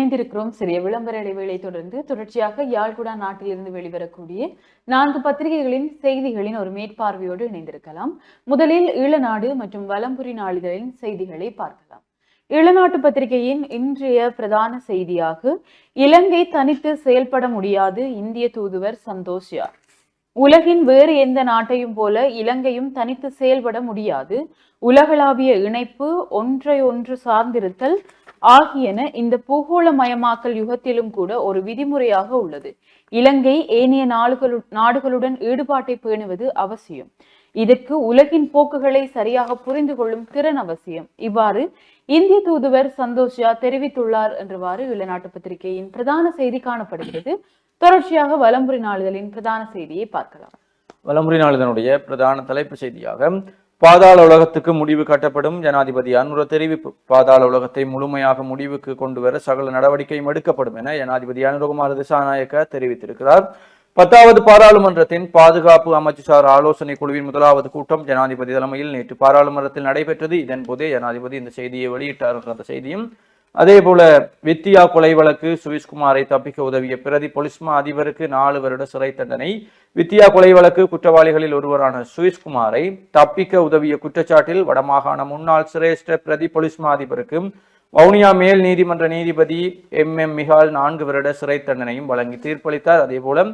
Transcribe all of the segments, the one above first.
இணைந்திருக்கிறோம். சிறிய விளம்பர இடைவேளை தொடர்ந்து தொடர்ச்சியாக யாழ்குடா நாட்டிலிருந்து வெளிவரக்கூடிய நான்கு பத்திரிகைகளின் செய்திகளின் ஒரு மேற்பார்வையோடு இணைந்திருக்கலாம். முதலில் ஈழநாடு மற்றும் வலம்புரி நாளிதழின் செய்திகளை பார்க்கலாம். ஈழநாட்டு பத்திரிகையின் இன்றைய பிரதான செய்தியாக இலங்கை தனித்து செயல்பட முடியாது இந்திய தூதுவர் சந்தோஷ் யார்? உலகின் வேறு எந்த நாட்டையும் போல இலங்கையும் தனித்து செயல்பட முடியாது. உலகளாவிய இணைப்பு ஒன்றை ஒன்று சார்ந்திருத்தல் ஆகியன இந்த பூகோளமயமாக்கல் யுகத்திலும் கூட ஒரு விதிமுறையாக உள்ளது. இலங்கை ஏனைய நாடுகளு நாடுகளுடன் ஈடுபாட்டை பேணுவது அவசியம். இதற்கு உலகின் போக்குகளை சரியாக புரிந்து கொள்ளும் திறன் அவசியம். இவ்வாறு இந்திய தூதுவர் சந்தோஷா தெரிவித்துள்ளார் என்றவாறு இளநாட்டு பத்திரிகையின் பிரதான செய்தி காணப்படுகிறது. தொடர்ச்சியாக வலம்புரி நாளிதழின் பிரதான செய்தியை பார்க்கலாம். வலமுறை நாளிதனுடைய பிரதான தலைப்பு செய்தியாக பாதாள உலகத்துக்கு முடிவு கட்டப்படும் ஜனாதிபதி அனுர தெரிவிப்பு. பாதாள உலகத்தை முழுமையாக முடிவுக்கு கொண்டு வர சகல நடவடிக்கையும் எடுக்கப்படும் என ஜனாதிபதி அனுரகுமார் திசாநாயக்க தெரிவித்திருக்கிறார். பத்தாவது பாராளுமன்றத்தின் பாதுகாப்பு அமைச்சுசார் ஆலோசனை குழுவின் முதலாவது கூட்டம் ஜனாதிபதி தலைமையில் நேற்று பாராளுமன்றத்தில் நடைபெற்றது. இதன்போதே ஜனாதிபதி இந்த செய்தியை வெளியிட்டார் என்ற அந்த செய்தியும் அதே போல வித்தியா கொலை வழக்கு சுவிஷ்குமாரை தப்பிக்க உதவிய பிரதி பொலிஸ்மா அதிபருக்கு நாலு வருட சிறை தண்டனை. வித்தியா கொலை வழக்கு குற்றவாளிகளில் ஒருவரான சுவிஷ்குமாரை தப்பிக்க உதவிய குற்றச்சாட்டில் வடமாகாண முன்னாள் சிரேஷ்ட பிரதி பொலிஸ்மா அதிபருக்கு வவுனியா மேல் நீதிமன்ற நீதிபதி எம். எம். மிகால் நான்கு வருட சிறை தண்டனையும் வழங்கி தீர்ப்பளித்தார். அதே போல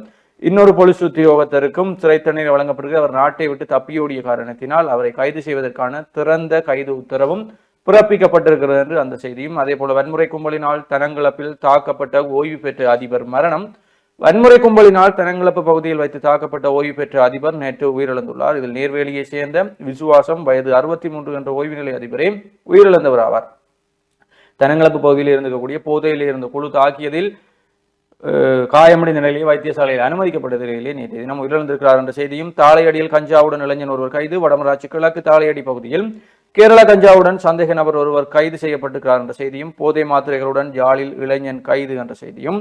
இன்னொரு பொலிஸ் உத்தியோகத்தருக்கும் சிறை தண்டனை வழங்கப்படுகிறது அவர் நாட்டை விட்டு தப்பியோடிய காரணத்தினால் அவரை கைது செய்வதற்கான திறந்த கைது உத்தரவும் பிறப்பிக்கப்பட்டிருக்கிறது என்று அந்த செய்தியும். அதே போல வன்முறை கும்பலினால் தனங்கிழப்பில் தாக்கப்பட்ட ஓய்வு பெற்ற அதிபர் மரணம். வன்முறை கும்பலினால் தனங்கிழப்பு பகுதியில் வைத்து தாக்கப்பட்ட ஓய்வு பெற்ற அதிபர் நேற்று உயிரிழந்துள்ளார். இதில் நேர்வேலியை சேர்ந்த விசுவாசம் வயது அறுபத்தி மூன்று என்ற ஓய்வு நிலை அதிபரே உயிரிழந்தவர் ஆவார். தனங்கிழப்பு பகுதியில் இருந்திருக்கக்கூடிய போதையில் இருந்த குழு தாக்கியதில் காயமடைந்த நிலையில் வைத்தியசாலையில் அனுமதிக்கப்பட்ட நிலையிலே நேற்று தினம் உயிரிழந்திருக்கிறார் என்ற செய்தியும் தாளையடியில் கஞ்சாவுடன் இளைஞன் ஒருவர் கைது. வடமராட்சி கிழக்கு தாளையடி பகுதியில் கேரள கஞ்சாவுடன் சந்தேக நபர் ஒருவர் கைது செய்யப்பட்டிருக்கிறார் என்ற செய்தியும் போதை மாத்திரைகளுடன் யாழில் இளைஞன் கைது என்ற செய்தியும்.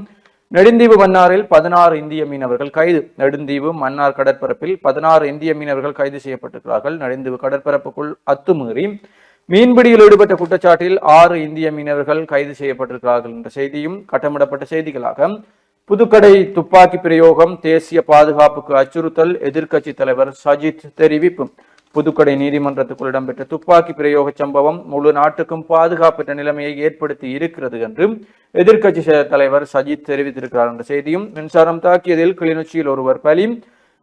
நெடுந்தீவு மன்னாரில் பதினாறு இந்திய மீனவர்கள் கைது. நெடுந்தீவு மன்னார் கடற்பரப்பில் பதினாறு இந்திய மீனவர்கள் கைது செய்யப்பட்டிருக்கிறார்கள். நெடுந்தீவு கடற்பரப்புக்குள் அத்துமீறி மீன்பிடியில் ஈடுபட்ட குற்றச்சாட்டில் ஆறு இந்திய மீனவர்கள் கைது செய்யப்பட்டிருக்கிறார்கள் என்ற செய்தியும் கட்டமிடப்பட்ட செய்திகளாக புதுக்கடை துப்பாக்கி பிரயோகம் தேசிய பாதுகாப்புக்கு அச்சுறுத்தல் எதிர்க்கட்சி தலைவர் சஜித் தெரிவிப்பு. புதுக்கடை நீதிமன்றத்துக்குள் இடம்பெற்ற துப்பாக்கி பிரயோக சம்பவம் முழு நாட்டுக்கும் பாதுகாப்பற்ற நிலைமையை ஏற்படுத்தி இருக்கிறது என்று எதிர்க்கட்சி தலைவர் சஜித் தெரிவித்திருக்கிறார் என்ற செய்தியும் மின்சாரம் தாக்கியதில் கிளிநொச்சியில் ஒருவர் பலி.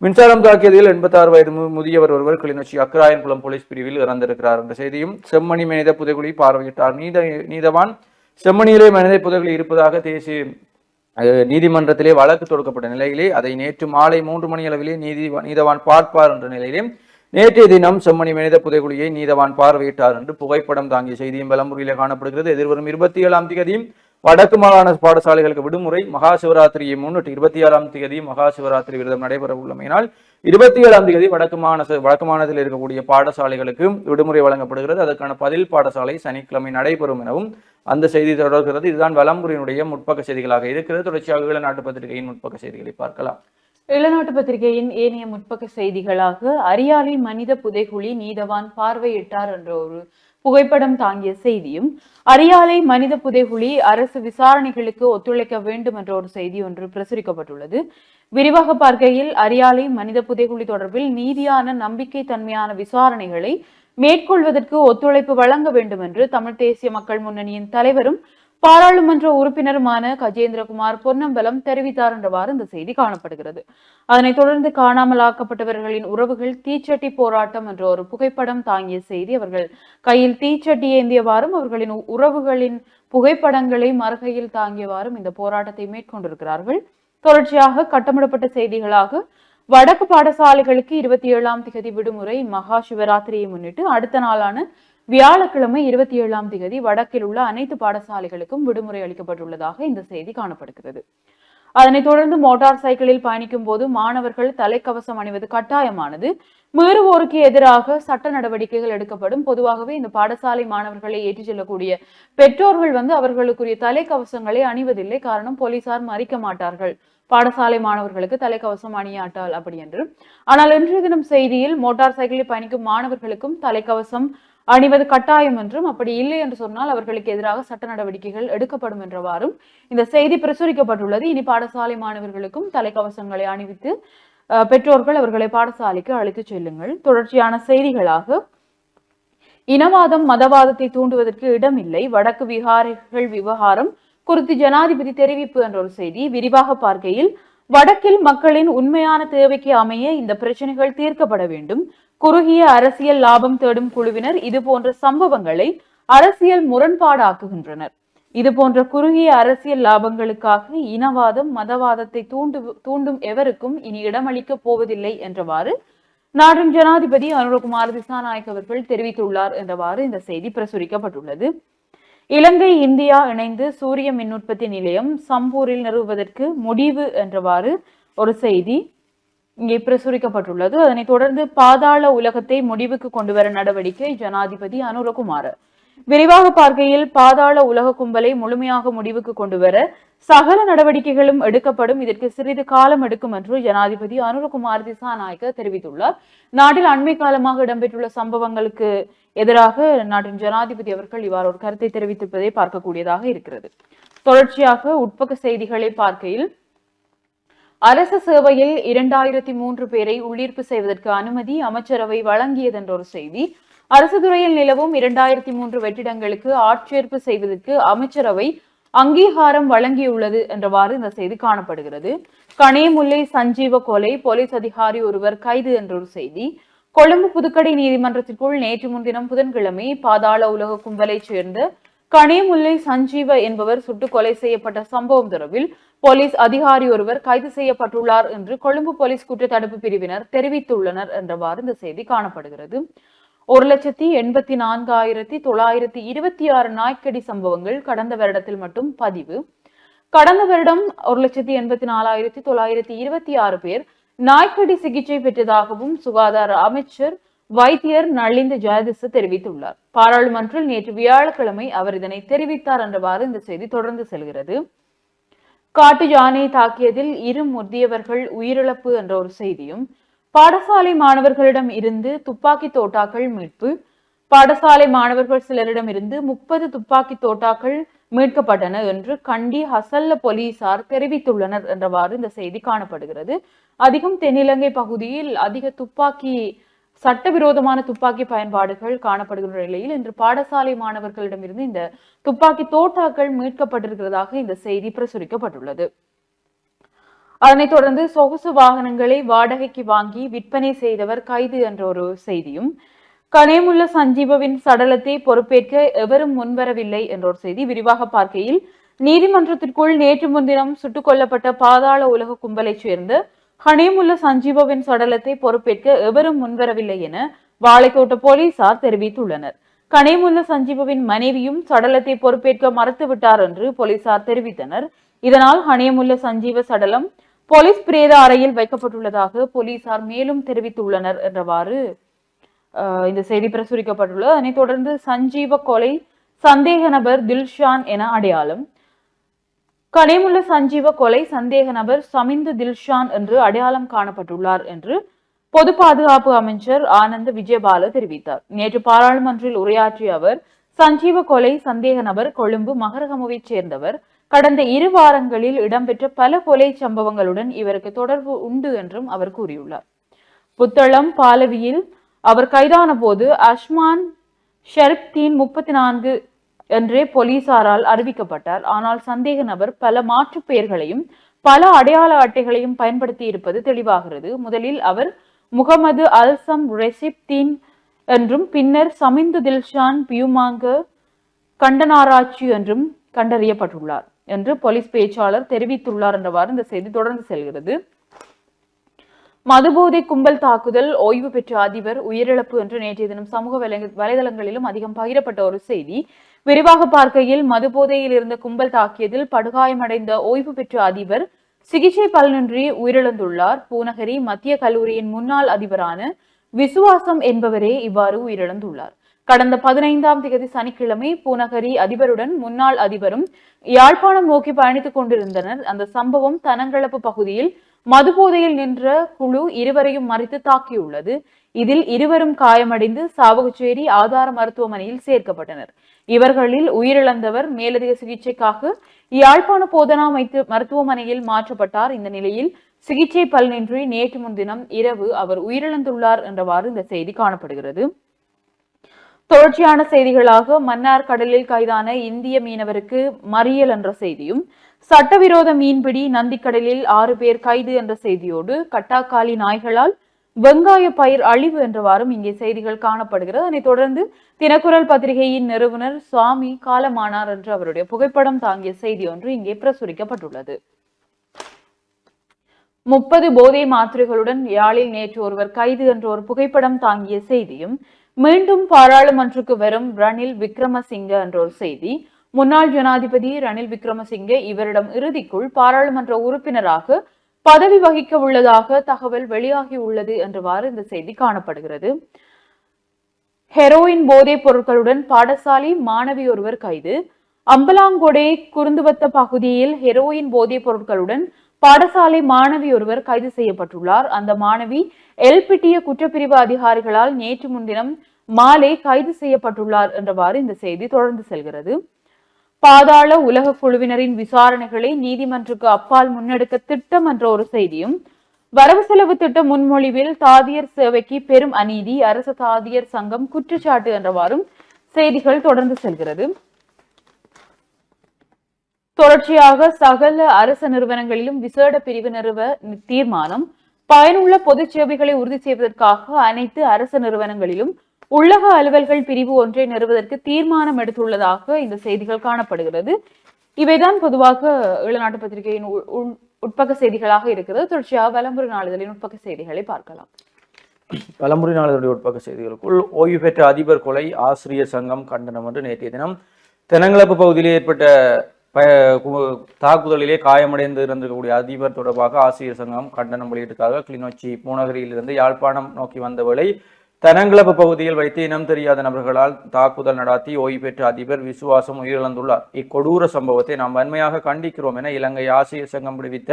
மின்சாரம் தாக்கியதில் 86 வயது முதியவர் ஒருவர் கிளிநொச்சி அக்கராயன்குளம் போலீஸ் பிரிவில் இறந்திருக்கிறார் என்ற செய்தியும் செம்மணி மனித புதைகுழி பார்வையிட்டார். நீத நீதவான் செம்மணியிலே மனித புதைகுழி இருப்பதாக தேசிய நீதிமன்றத்திலே வழக்கு தொடுக்கப்பட்ட நிலையிலே அதை நேற்று மாலை மூன்று மணி அளவிலே நீதி நீதவான் பார்ப்பார் என்ற நிலையிலே நேற்றைய தினம் செம்மணி மனித புதைகுழியை நீதவான் பார்வையிட்டார் என்று புகைப்படம் தாங்கிய செய்தியும் விளம்பரிலே காணப்படுகிறது. எதிர்வரும் இருபத்தி ஏழாம் தேதியும் வடக்கு மாகாண பாடசாலைகளுக்கு விடுமுறை மகா சிவராத்திரியை முன்னிட்டு இருபத்தி ஏழாம் தேதி மகா சிவராத்திரி விரதம் நடைபெற உள்ளமையினால் இருபத்தி ஏழாம் தேதி வடக்கு மாகாண வடக்கு மாநிலத்தில் இருக்கக்கூடிய பாடசாலைகளுக்கு விடுமுறை வழங்கப்படுகிறது. அதற்கான பதில் பாடசாலை சனிக்கிழமை நடைபெறும் எனவும் அந்த செய்தி தொடர்கிறது. இதுதான் வலம்புரியினுடைய முற்பக்க செய்திகளாக இருக்கிறது. தொடர்ச்சியாக நாட்டு பத்திரிகையின் முற்பக்க செய்திகளை பார்க்கலாம். இளநாட்டு பத்திரிகையின் ஏனைய முற்பக்க செய்திகளாக அரியாலில் மனித புதைகுழி நீதவான் பார்வையிட்டார் என்ற ஒரு புகைப்படம் தாங்கிய செய்தியும் அரியாலை மனித புதைகுழி அரசு விசாரணைகளுக்கு ஒத்துழைக்க வேண்டும் என்ற ஒரு செய்தி ஒன்று பிரசுரிக்கப்பட்டுள்ளது. விரிவாக பார்க்கையில் அரியாலை மனித புதைகுழி தொடர்பில் நீதியான நம்பிக்கை தன்மையான விசாரணைகளை மேற்கொள்வதற்கு ஒத்துழைப்பு வழங்க வேண்டும் என்று தமிழ் தேசிய மக்கள் முன்னணியின் தலைவரும் பாராளுமன்ற உறுப்பினருமான கஜேந்திரகுமார் பொன்னம்பலம் தெரிவித்தார் என்றவாறு இந்த செய்தி காணப்படுகிறது. அதனைத் தொடர்ந்து காணாமலாக்கப்பட்டவர்களின் உறவுகள் தீச்சட்டி போராட்டம் என்ற ஒரு புகைப்படம் தாங்கிய செய்தி அவர்கள் கையில் தீச்சட்டி ஏந்தியவாறும் அவர்களின் உறவுகளின் புகைப்படங்களை மறுகையில் தாங்கியவாறும் இந்த போராட்டத்தை மேற்கொண்டிருக்கிறார்கள். தொடர்ச்சியாக கட்டமிடப்பட்ட செய்திகளாக வடக்கு பாடசாலைகளுக்கு இருபத்தி ஏழாம் திகதி விடுமுறை மகா சிவராத்திரியை முன்னிட்டு அடுத்த நாளான வியாழக்கிழமை இருபத்தி ஏழாம் திகதி வடக்கில் உள்ள அனைத்து பாடசாலைகளுக்கும் விடுமுறை அளிக்கப்பட்டுள்ளதாக இந்த செய்தி காணப்படுகிறது. அதனைத் தொடர்ந்து மோட்டார் சைக்கிளில் பயணிக்கும் போது மாணவர்கள் தலைக்கவசம் அணிவது கட்டாயமானது. மீறுவோருக்கு எதிராக சட்ட நடவடிக்கைகள் எடுக்கப்படும். பொதுவாகவே இந்த பாடசாலை மாணவர்களை ஏற்றிச் செல்லக்கூடிய பெற்றோர்கள் வந்து அவர்களுக்குரிய தலைக்கவசங்களை அணிவதில்லை. காரணம் போலீசார் மறிக்க மாட்டார்கள். பாடசாலை மாணவர்களுக்கு தலைக்கவசம் அணியாட்டால் அப்படி என்று. ஆனால் இன்றைய தினம் செய்தியில் மோட்டார் சைக்கிளில் பயணிக்கும் மாணவர்களுக்கும் தலைக்கவசம் அணிவது கட்டாயம் என்றும் அப்படி இல்லை என்று சொன்னால் அவர்களுக்கு எதிராக சட்ட நடவடிக்கைகள் எடுக்கப்படும் என்றவாறும் இந்த செய்தி பிரசுரிக்கப்பட்டுள்ளது. இனி பாடசாலை மாணவர்களுக்கும் தலைக்கவசங்களை அணிவித்து பெற்றோர்கள் அவர்களை பாடசாலைக்கு அழைத்துச் செல்லுங்கள். தொடர்ச்சியான செய்திகளாக இனவாதம் மதவாதத்தை தூண்டுவதற்கு இடமில்லை. வடக்கு விகாரிகள் விவகாரம் குறித்து ஜனாதிபதி தெரிவிப்பு என்ற ஒரு செய்தி விரிவாக பார்க்கையில் வடக்கில் மக்களின் உண்மையான தேவைக்கு அமைய இந்த பிரச்சனைகள் தீர்க்கப்பட வேண்டும். குறுகிய அரசியல் லாபம் தேடும் குழுவினர் இது போன்ற சம்பவங்களை அரசியல் முரண்பாடாக்குகின்றனர். இது போன்ற குறுகிய அரசியல் லாபங்களுக்காக இனவாதம் மதவாதத்தை தூண்டு தூண்டும் எவருக்கும் இனி இடமளிக்கப் போவதில்லை என்றவாறு நாட்டின் ஜனாதிபதி அனுரகுமார் திசாநாயக் அவர்கள் தெரிவித்துள்ளார் என்றவாறு இந்த செய்தி பிரசுரிக்கப்பட்டுள்ளது. இலங்கை இந்தியா இணைந்து சூரிய மின் உற்பத்தி நிலையம் சம்பூரில் நிறுவுவதற்கு முடிவு என்றவாறு ஒரு செய்தி இங்கே பிரசுரிக்கப்பட்டுள்ளது. அதனைத் தொடர்ந்து பாதாள உலகத்தை முடிவுக்கு கொண்டு வர நடவடிக்கை ஜனாதிபதி அனுரகுமார். விரிவாக பார்க்கையில் பாதாள உலக கும்பலை முழுமையாக முடிவுக்கு கொண்டு வர சகல நடவடிக்கைகளும் எடுக்கப்படும். இதற்கு சிறிது காலம் எடுக்கும் என்று ஜனாதிபதி அனுரகுமார் திசாநாயக்க தெரிவித்துள்ளார். நாட்டில் அண்மை காலமாக இடம்பெற்றுள்ள சம்பவங்களுக்கு எதிராக நாட்டின் ஜனாதிபதி அவர்கள் இவ்வாறு ஒரு கருத்தை தெரிவித்திருப்பதை பார்க்கக்கூடியதாக இருக்கிறது. தொடர்ச்சியாக உட்பக்க செய்திகளை பார்க்கையில் அரச சேவையில் இரண்டாயிரத்தி மூன்று பேரை உள்ளீர்ப்பு செய்வதற்கு அனுமதி அமைச்சரவை வழங்கியதென்ற ஒரு செய்தி. அரசு துறையில் நிலவும் இரண்டாயிரத்தி மூன்று வெற்றிடங்களுக்கு ஆட்சேர்ப்பு செய்வதற்கு அமைச்சரவை அங்கீகாரம் வழங்கியுள்ளது என்றவாறு இந்த செய்தி காணப்படுகிறது. கனேமுல்லை சஞ்சீவ கொலை போலீஸ் அதிகாரி ஒருவர் கைது என்ற ஒரு செய்தி. கொழும்பு புதுக்கடை நீதிமன்றத்திற்குள் நேற்று முன்தினம் புதன்கிழமை பாதாள உலக கும்பலைச் சேர்ந்த கனேமுல்லை சஞ்சீவ என்பவர் சுட்டுக் கொலை செய்யப்பட்ட சம்பவம் தொடர்பில் போலீஸ் அதிகாரி ஒருவர் கைது செய்யப்பட்டுள்ளார் என்று கொழும்பு போலீஸ் குற்றத்தடுப்பு பிரிவினர் தெரிவித்துள்ளனர் என்றவாறு இந்த செய்தி காணப்படுகிறது. ஒரு லட்சத்தி எண்பத்தி நான்காயிரத்தி தொள்ளாயிரத்தி இருபத்தி ஆறு நாய்க்கடி சம்பவங்கள் கடந்த வருடத்தில் மட்டும் பதிவு. கடந்த வருடம் ஒரு லட்சத்தி எண்பத்தி நாலாயிரத்தி தொள்ளாயிரத்தி இருபத்தி ஆறு பேர் நாய்க்கடி சிகிச்சை பெற்றதாகவும் சுகாதார அமைச்சர் வைத்தியர் நளிந்த ஜெயதிச தெரிவித்துள்ளார். பாராளுமன்றில் நேற்று வியாழக்கிழமை அவர் இதனை தெரிவித்தார் என்றவாறு இந்த செய்தி தொடர்ந்து செல்கிறது. காட்டு யானை தாக்கியதில் இரு முதியவர்கள் உயிரிழப்பு என்ற ஒரு செய்தியும் பாடசாலை மாணவர்களிடம் இருந்து துப்பாக்கி தோட்டாக்கள் மீட்பு பாடசாலை மாணவர்கள் சிலரிடம் இருந்து முப்பது துப்பாக்கி தோட்டாக்கள் மீட்கப்பட்டன என்று கண்டி ஹசல்ல போலீசார் தெரிவித்துள்ளனர் என்றவாறு இந்த செய்தி காணப்படுகிறது. அதிகம் தென்னிலங்கை பகுதியில் அதிக துப்பாக்கி சட்டவிரோதமான துப்பாக்கி பயன்பாடுகள் காணப்படுகின்ற நிலையில் இன்று பாடசாலை மாணவர்களிடமிருந்து இந்த துப்பாக்கி தோட்டாக்கள் மீட்கப்பட்டிருக்கிறதாக இந்த செய்தி பிரசுரிக்கப்பட்டுள்ளது. அதனைத் தொடர்ந்து சொகுசு வாகனங்களை வாடகைக்கு வாங்கி விற்பனை செய்தவர் கைது என்ற ஒரு செய்தியும் கனேமுள்ள சஞ்சீவவின் சடலத்தை பொறுப்பேற்க எவரும் முன்வரவில்லை என்ற ஒரு செய்தி விரிவாக பார்க்கையில் நீதிமன்றத்திற்குள் நேற்று முன்தினம் சுட்டுக் கொல்லப்பட்ட பாதாள உலக கும்பலைச் சேர்ந்த ஹனேமுல்ல சஞ்சீவவின் சடலத்தை பொறுப்பேற்க எவரும் முன்வரவில்லை என வாழைக்கோட்ட போலீசார் தெரிவித்துள்ளனர். கனேமுல்ல சஞ்சீவவின் மனைவியும் சடலத்தை பொறுப்பேற்க மறுத்துவிட்டார் என்று போலீசார் தெரிவித்தனர். இதனால் ஹனேமுல்ல சஞ்சீவ சடலம் போலீஸ் பிரேத அறையில் வைக்கப்பட்டுள்ளதாக போலீசார் மேலும் தெரிவித்துள்ளனர் என்றவாறு இந்த செய்தி பிரசுரிக்கப்பட்டுள்ளது. அதனைத் தொடர்ந்து சஞ்சீவ கொலை சந்தேக நபர் தில்ஷான் என அடையாளம் கனேமுள்ள சஞ்சீவ கொலை சந்தேக நபர் சமிந்து தில்ஷான் என்று அடையாளம் காணப்பட்டுள்ளார் என்று பொது பாதுகாப்பு அமைச்சர் ஆனந்த் விஜயபால தெரிவித்தார். நேற்று பாராளுமன்றில் உரையாற்றிய அவர் சஞ்சீவ கொலை சந்தேக நபர் கொழும்பு மகரகமுவைச் சேர்ந்தவர். கடந்த இரு வாரங்களில் இடம்பெற்ற பல கொலை சம்பவங்களுடன் இவருக்கு தொடர்பு உண்டு என்றும் அவர் கூறியுள்ளார். புத்தளம் பாலவியில் அவர் கைதான போது அஷ்மான் ஷெரப்தீன் முப்பத்தி நான்கு என்றே போலீசாரால் அறிவிக்கப்பட்டார். ஆனால் சந்தேக நபர் பல மாற்று பெயர்களையும் பல அடையாள அட்டைகளையும் பயன்படுத்தி இருப்பது தெளிவாகிறது. முதலில் அவர் முகமது அல்சம் ரெசிப்தீன் என்றும் பின்னர் சமிந்து தில்ஷான் பியூமாங்க கண்டனாராய்ச்சி என்றும் கண்டறியப்பட்டுள்ளார் என்று போலீஸ் பேச்சாளர் தெரிவித்துள்ளார் என்றவாறு இந்த செய்தி தொடர்ந்து செல்கிறது. மதுபோதை கும்பல் தாக்குதல் ஓய்வு பெற்ற அதிபர் உயிரிழப்பு என்று நேற்றைய தினம் சமூக வலைதளங்களிலும் அதிகம் பகிரப்பட்ட ஒரு செய்தி. விரிவாக பார்க்கையில் மதுபோதையில் இருந்த கும்பல் தாக்கியதில் படுகாயமடைந்த ஓய்வு பெற்ற அதிபர் சிகிச்சை பலனின்றி உயிரிழந்துள்ளார். பூநகரி மத்திய கல்லூரியின் முன்னாள் அதிபரான விசுவாசம் என்பவரே இவ்வாறு உயிரிழந்துள்ளார். கடந்த பதினைந்தாம் தேதி சனிக்கிழமை பூநகரி அதிபருடன் முன்னாள் அதிபரும் யாழ்ப்பாணம் நோக்கி பயணித்துக் கொண்டிருந்தனர். அந்த சம்பவம் தனங்களப்பு பகுதியில் மதுபோதையில் நின்ற குழு இருவரையும் மறித்து தாக்கியுள்ளது. இதில் இருவரும் காயமடைந்து சாவகச்சேரி ஆதார மருத்துவமனையில் சேர்க்கப்பட்டனர். இவர்களில் உயிரிழந்தவர் மேலதிக சிகிச்சைக்காக யாழ்ப்பாண போதனா மைத்து- மருத்துவமனையில் மாற்றப்பட்டார். இந்த நிலையில் சிகிச்சை பலனின்றி நேற்று முன்தினம் இரவு அவர் உயிரிழந்துள்ளார் என்றவாறு இந்த செய்தி காணப்படுகிறது. தொடர்ச்சியான செய்திகளாக மன்னார் கடலில் கைதான இந்திய மீனவருக்கு மறியல் என்ற செய்தியும் சட்டவிரோத மீன்பிடி நந்திக்கடலில் ஆறு பேர் கைது என்ற செய்தியோடு கட்டாக்காலி நாய்களால் வெங்காய பயிர் அழிவு என்றவாறும் இங்கே செய்திகள் காணப்படுகிறது. அதனைத் தொடர்ந்து தினக்குரல் பத்திரிகையின் நிறுவனர் சுவாமி காலமானார் என்று அவருடைய புகைப்படம் தாங்கிய செய்தி ஒன்று இங்கே பிரசுரிக்கப்பட்டுள்ளது. முப்பது போதை மாத்திரைகளுடன் யாழில் நேற்று ஒருவர் கைது என்ற ஒரு புகைப்படம் தாங்கிய செய்தியும் மீண்டும் பாராளுமன்றுக்கு வரும் ரணில் விக்ரமசிங்க என்ற ஒரு செய்தி முன்னாள் ஜனாதிபதி ரணில் விக்ரமசிங்கே இவரிடம் இறுதிக்குள் பாராளுமன்ற உறுப்பினராக பதவி வகிக்க உள்ளதாக தகவல் வெளியாகி உள்ளது என்றவாறு இந்த செய்தி காணப்படுகிறது. ஹெரோயின் போதைப் பொருட்களுடன் பாடசாலை மாணவி ஒருவர் கைது. அம்பலாங்கொடை குருந்துவத்த பகுதியில் ஹெரோயின் போதைப் பொருட்களுடன் பாடசாலை மாணவி ஒருவர் கைது செய்யப்பட்டுள்ளார். அந்த மாணவி எல்பிட்டிய குற்றப்பிரிவு அதிகாரிகளால் நேற்று முன்தினம் மாலை கைது செய்யப்பட்டுள்ளார் என்றவாறு இந்த செய்தி தொடர்ந்து செல்கிறது. பாதாள உலக குழுவினரின் விசாரணைகளை நீதிமன்றுக்கு அப்பால் முன்னெடுக்க திட்டம் என்ற ஒரு செய்தியும் வரவு செலவு திட்ட முன்மொழிவில் தாதியர் சேவைக்கு பெரும் அநீதி அரசு தாதியர் சங்கம் குற்றச்சாட்டு என்றவாறும் செய்திகள் தொடர்ந்து செல்கிறது. தொடர்ச்சியாக சகல அரசு நிறுவனங்களிலும் விசேட பிரிவு நிறுவ தீர்மானம் பயனுள்ள பொது சேவைகளை உறுதி செய்வதற்காக அனைத்து அரசு நிறுவனங்களிலும் உள்ளக அலுவல்கள் பிரிவு ஒன்றை நிறுவதற்கு தீர்மானம் எடுத்துள்ளதாக இந்த செய்திகள் காணப்படுகிறது. இவைதான் பொதுவாக ஈழநாட்டு பத்திரிகையின் உள்- உட்பக்க செய்திகளாக இருக்கிறது. தொடர்ச்சியாக வலம்புரி நாளிதழின் உட்பக்க செய்திகளை பார்க்கலாம். பலமுறை நாளிதழுடைய உட்பக்க செய்திகளுக்குள் ஓய்வு பெற்ற அதிபர் கொலை ஆசிரியர் சங்கம் கண்டனம் என்று நேற்றைய தினம் தெனங்களப்பு பகுதியில் ஏற்பட்ட தாக்குதலிலே காயமடைந்து இருந்திருக்கக்கூடிய அதிபர் தொடர்பாக ஆசிரியர் சங்கம் கண்டனம் வெளியிட்டதாக கிளிநொச்சி பூநகரியிலிருந்து யாழ்ப்பாணம் நோக்கி வந்த வேளை தெனங்கிழப்பு பகுதியில் வைத்து இனம் தெரியாத நபர்களால் தாக்குதல் நடாத்தி ஓய்வு பெற்ற அதிபர் விசுவாசம் உயிரிழந்துள்ளார். இக்கொடூர சம்பவத்தை நாம் வன்மையாக கண்டிக்கிறோம் என இலங்கை ஆசிரியர் சங்கம் விடுவித்த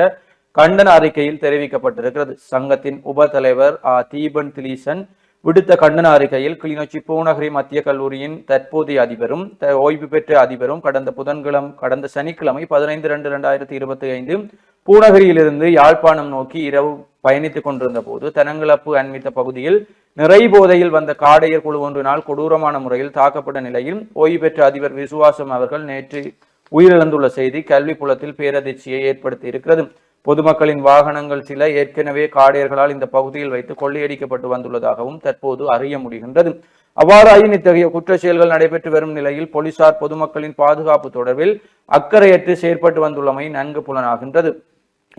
கண்டன அறிக்கையில் தெரிவிக்கப்பட்டிருக்கிறது. சங்கத்தின் உப தலைவர் ஆ. தீபன் திலீசன் விடுத்த கண்டன அறிக்கையில் கிளிநொச்சி பூநகரி மத்திய கல்லூரியின் தற்போதைய அதிபரும் த- ஓய்வு பெற்ற அதிபரும் கடந்த புதன்கிழமை கடந்த சனிக்கிழமை பதினைந்து ரெண்டு ரெண்டாயிரத்தி இருபத்தி ஐந்து பூநகரியிலிருந்து யாழ்ப்பாணம் நோக்கி இரவு பயணித்துக் கொண்டிருந்த போது தெனங்கிழப்பு அண்மித்த பகுதியில் நிறை போதையில் வந்த காடையர் குழு ஒன்றினால் கொடூரமான முறையில் தாக்கப்பட்ட நிலையில் ஓய்வு பெற்ற அதிபர் விசுவாசம் அவர்கள் நேற்று உயிரிழந்துள்ள செய்தி கல்வி புலத்தில் பேரதிர்ச்சியை ஏற்படுத்தி இருக்கிறது. பொதுமக்களின் வாகனங்கள் சில ஏற்கனவே காடையர்களால் இந்த பகுதியில் வைத்து கொள்ளையடிக்கப்பட்டு வந்துள்ளதாகவும் தற்போது அறிய முடிகின்றது. அவ்வாறாயின் இத்தகைய குற்ற செயல்கள் நடைபெற்று வரும் நிலையில் போலீசார் பொதுமக்களின் பாதுகாப்பு தொடர்பில் அக்கறையற்று செயற்பட்டு வந்துள்ளமை நன்கு புலனாகின்றது.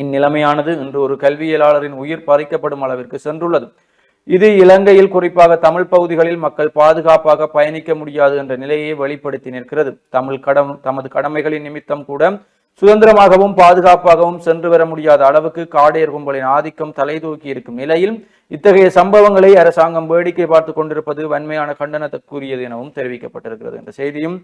இந்நிலைமையானது இன்று ஒரு கல்வியலாளரின் உயிர் பறிக்கப்படும் அளவிற்கு சென்றுள்ளது. இது இலங்கையில் குறிப்பாக தமிழ் பகுதிகளில் மக்கள் பாதுகாப்பாக பயணிக்க முடியாது என்ற நிலையை வெளிப்படுத்தி நிற்கிறது. தமிழ் கடம் தமது கடமைகளின் நிமித்தம் கூட சுதந்திரமாகவும் பாதுகாப்பாகவும் சென்று வர முடியாத அளவுக்கு காடையர் கும்பலின் ஆதிக்கம் தலை தூக்கி இருக்கும் நிலையில் இத்தகைய சம்பவங்களை அரசாங்கம் வேடிக்கை பார்த்து கொண்டிருப்பது வன்மையான கண்டனத்துக்குரியது எனவும் தெரிவிக்கப்பட்டிருக்கிறது. என்ற செய்தியும்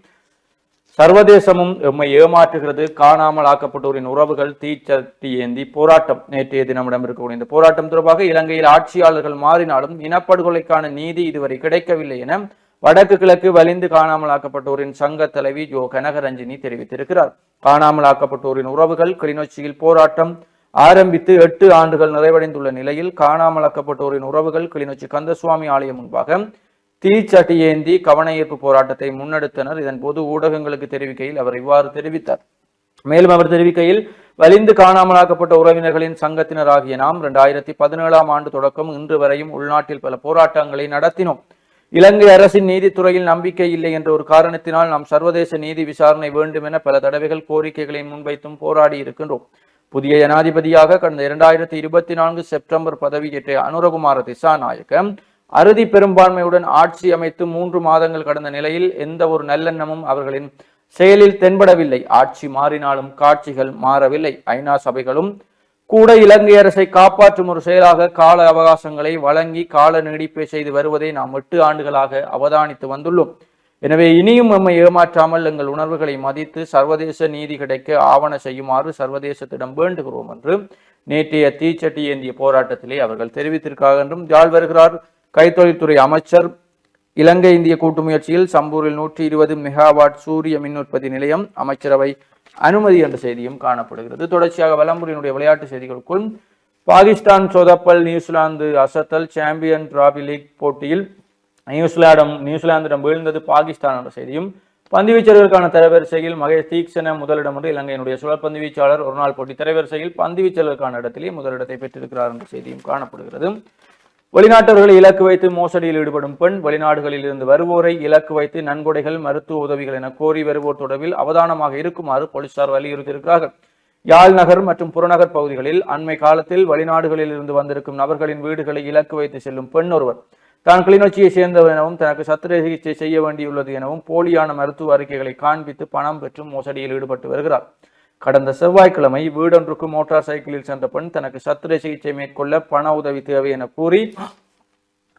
சர்வதேசமும் எம்மை ஏமாற்றுகிறது. காணாமல் ஆக்கப்பட்டோரின் உறவுகள் தீச்சட்டி ஏந்தி போராட்டம் நேற்றைய தினம் இடம்பெறக்கூடிய இந்த போராட்டம் தொடர்பாக இலங்கையில் ஆட்சியாளர்கள் மாறினாலும் இனப்படுகொலைக்கான நீதி இதுவரை கிடைக்கவில்லை என வடக்கு கிழக்கு வலிந்து காணாமல் ஆக்கப்பட்டோரின் சங்க தலைவி ஜோ கனகரஞ்சினி தெரிவித்திருக்கிறார். காணாமல் ஆக்கப்பட்டோரின் உறவுகள் கிளிநொச்சியில் போராட்டம் ஆரம்பித்து எட்டு ஆண்டுகள் நிறைவடைந்துள்ள நிலையில் காணாமல் ஆக்கப்பட்டோரின் உறவுகள் கிளிநொச்சி கந்தசுவாமி ஆலயம் முன்பாக தீச்சட்டி ஏந்தி கவனஈர்ப்பு போராட்டத்தை முன்னெடுத்தனர். இதன் போது ஊடகங்களுக்கு தெரிவிக்கையில் அவர் இவ்வாறு தெரிவித்தார். மேலும் அவர் தெரிவிக்கையில் வலிந்து காணாமலாக்கப்பட்ட உறவினர்களின் சங்கத்தினராகிய நாம் இரண்டாயிரத்தி பதினேழாம் ஆண்டு தொடக்கம் இன்று வரையும் உள்நாட்டில் பல போராட்டங்களை நடத்தினோம். இலங்கை அரசின் நீதித்துறையில் நம்பிக்கை இல்லை என்ற ஒரு காரணத்தினால் நாம் சர்வதேச நீதி விசாரணை வேண்டும் என பல தடவைகள் கோரிக்கைகளை முன்வைத்தும் போராடி இருக்கின்றோம். புதிய ஜனாதிபதியாக கடந்த இரண்டாயிரத்தி இருபத்தி நான்கு செப்டம்பர் பதவியேற்ற அனுரகுமார திசாநாயகம் அறுதி பெரும்பான்மையுடன் ஆட்சி அமைத்து மூன்று மாதங்கள் கடந்த நிலையில் எந்த ஒரு நல்லெண்ணமும் அவர்களின் செயலில் தென்படவில்லை. ஆட்சி மாறினாலும் காட்சிகள் மாறவில்லை. ஐநா சபைகளும் கூட இலங்கை அரசை காப்பாற்றும் ஒரு செயலாக கால அவகாசங்களை வழங்கி கால நீடிப்பை செய்து வருவதை நாம் எட்டு ஆண்டுகளாக அவதானித்து வந்துள்ளோம். எனவே இனியும் நம்மை ஏமாற்றாமல் எங்கள் உணர்வுகளை மதித்து சர்வதேச நீதி கிடைக்க ஆவண செய்யுமாறு சர்வதேசத்திடம் வேண்டுகிறோம் என்று நேற்றைய தீச்சட்டி ஏந்திய போராட்டத்திலே அவர்கள் தெரிவித்திருக்கிறார்கள் என்றும் யாழ் வருகிறார். கைத்தொழில்துறை அமைச்சர் இலங்கை இந்திய கூட்டு முயற்சியில் சம்பூரில் நூற்றி இருபது மெகாவாட் சூரிய மின் உற்பத்தி நிலையம் அமைச்சரவை அனுமதி என்ற செய்தியும் காணப்படுகிறது. தொடர்ச்சியாக வலம்புரியினுடைய விளையாட்டு செய்திகளுக்குள் பாகிஸ்தான் சொதப்பல் நியூசிலாந்து அசத்தல் சாம்பியன் டிராபி லீக் போட்டியில் நியூசிலாந்திடம் நியூசிலாந்திடம் வீழ்ந்தது பாகிஸ்தான் என்ற செய்தியும் பந்துவீச்சர்களுக்கான தரவரிசையில் மகேஷ் தீக்ஷன முதலிடம் என்று இலங்கையினுடைய சுழற்பந்து வீச்சாளர் ஒரு நாள் போட்டி தரவரிசையில் பந்துவீச்சர்களுக்கான இடத்திலே முதலிடத்தை பெற்றிருக்கிறார் என்ற செய்தியும் காணப்படுகிறது. வெளிநாட்டவர்களை இலக்கு வைத்து மோசடியில் ஈடுபடும் பெண் வெளிநாடுகளில் இருந்து வருவோரை இலக்கு வைத்து நன்கொடைகள் மருத்துவ உதவிகள் என கோரி வருவோர் தொடர்பில் அவதானமாக இருக்குமாறு போலீசார் வலியுறுத்தியிருக்கிறார்கள். யாழ் நகர் மற்றும் புறநகர் பகுதிகளில் அண்மை காலத்தில் வெளிநாடுகளில் இருந்து வந்திருக்கும் நபர்களின் வீடுகளை இலக்கு வைத்து செல்லும் பெண் ஒருவர். தான் கிளிநொச்சியை சேர்ந்தவர் எனவும் தனக்கு சத்திர சிகிச்சை செய்ய வேண்டியுள்ளது எனவும் போலியான மருத்துவ அறிக்கைகளை காண்பித்து பணம் பெற்று மோசடியில் ஈடுபட்டு வருகிறார். கடந்த செவ்வாய்க்கிழமை வீடொன்றுக்கு மோட்டார் சைக்கிளில் சென்ற பெண் தனக்கு சத்திர சிகிச்சை மேற்கொள்ள பண உதவி தேவை என கூறி